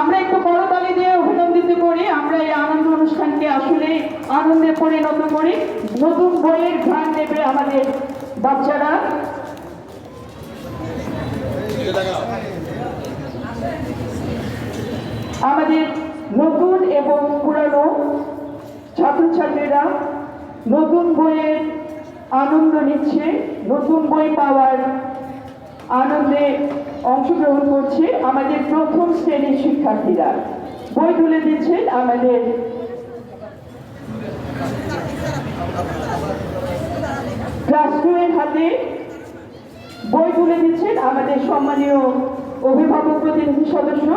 আমরা একটু করতালি দিয়ে অভিনন্দিত করি। আমরা এই আনন্দ অনুষ্ঠানকে আসলে আনন্দে পরিণত করি। নতুন বইয়ের ঘ্রাণ নেবে আমাদের বাচ্চারা। আমাদের নতুন এবং পুরানো ছাত্রছাত্রীরা নতুন বইয়ের আনন্দ নিচ্ছে, নতুন বই পাওয়ার আনন্দে অংশগ্রহণ করছে আমাদের প্রথম শ্রেণির শিক্ষার্থীরা। বই তুলে দিচ্ছেন আমাদের ক্লাস টুয়ের হাতে। বই তুলে দিচ্ছেন আমাদের সম্মানীয় অভিভাবক প্রতিনিধি সদস্য।